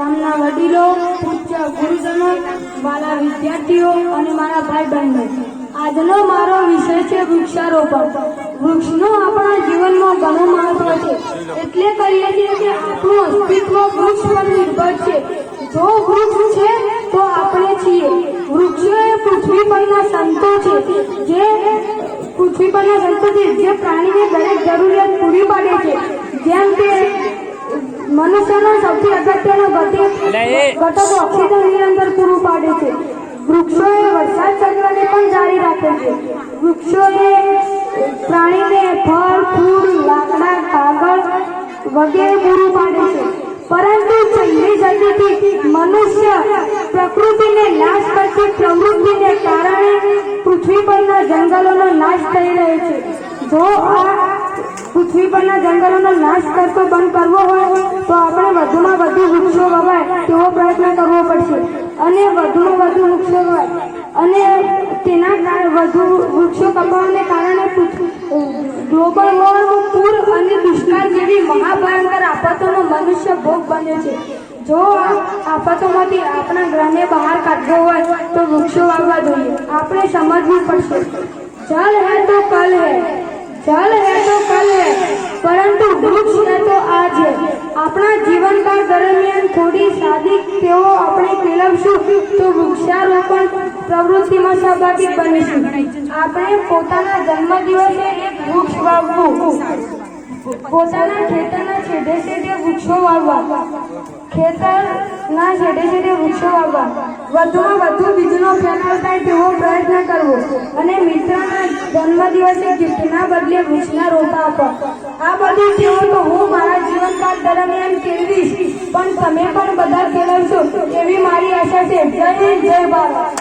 ગામના વડીલો, પૂજ્ય ગુરુજનો, મારા વિદ્યાર્થીઓ અને મારા ભાઈ બહેનો આજનો મારો વિષય છે વૃક્ષારોપણ. વૃક્ષનો આપણા જીવનમાં ઘણો મહત્વ છે. એટલે કહીએ છીએ કે આપણું અસ્તિત્વ વૃક્ષ પર નિર્ભર છે. જો વૃક્ષ છે તો આપણે છીએ. વૃક્ષો એ પૃથ્વી પરના સંતો છે. જે પૃથ્વી પરના સંતો છે જે પ્રાણીને દરેક જરૂરિયાત પૂરી પાડે છે. જેમ કે મનુષ્યનો સૌથી અગત્યનો ઘટક ઘટક ઓક્સિજન નિરંતર પૂરું પાડે છે. વૃક્ષો એ વરસાદ ચક્રને પણ જાળી રાખે છે. વૃક્ષો એ પ્રાણીને ફળ ફૂલ લાકડા કાગળ વગેરે પૂરું પાડે છે. પરંતુ છેલ્લી જલ્દીથી મનુષ્ય પ્રકૃતિને નાશ કરતી પ્રવૃત્તિને કારણે પૃથ્વી પરના જંગલોનો નાશ થઈ રહ્યો છે. જો આ પૃથ્વી પરના જંગલોનો નાશ કરતો બંધ કરવો હોય, તો આપણે વધુમાં વધુ વૃક્ષો વવાય તેવો પ્રયત્ન કરવો પડશે. અને વધુમાં વધુ વૃક્ષો વવાય. અને તેના વધુ વૃક્ષો કપાવાને કારણે ગ્લોબલ વોર્મ પૂર અને દુષ્કાળ જેવી મહાભયંકર આફતોનો મનુષ્ય ભોગ બન્યો છે. જો આફતોમાંથી આપણા ગ્રહને બહાર કાઢવો હોય, તો વૃક્ષો વાવવા જોઈએ. આપણે સમજવું પડશે. જલ હે તો કલ હે. જલ હે તો કલ હે. પરંતુ વૃક્ષ હે તો આજ હે. આપણા જીવનકાળ દરમિયાન થોડી સાદી તેઓ આપણે કેળવશું તો વૃક્ષારોપણ પ્રવૃત્તિમાં સહભાગી બનીશું. આપણે પોતાના જન્મદિવસે એક વૃક્ષ વાવવું. પોતાના ખેતરના છેડે છેડે વૃક્ષો વાવવા. ખેતરના છેડે છેડે વૃક્ષો વાવવા. વધુમાં વધુ બીજનો ફેલાવ થાય તેવો પ્રયત્ન કરવો. અને મિત્રના જન્મદિવસે ગિફ્ટના બદલે વૃક્ષના રોપા આપો. આ બધું તેઓ તો હું મારા જીવનકાળ દરમિયાન કેળવીશ. પણ તમે પણ બધા કેળવશો એવી મારી આશા છે. જય જય ભારત.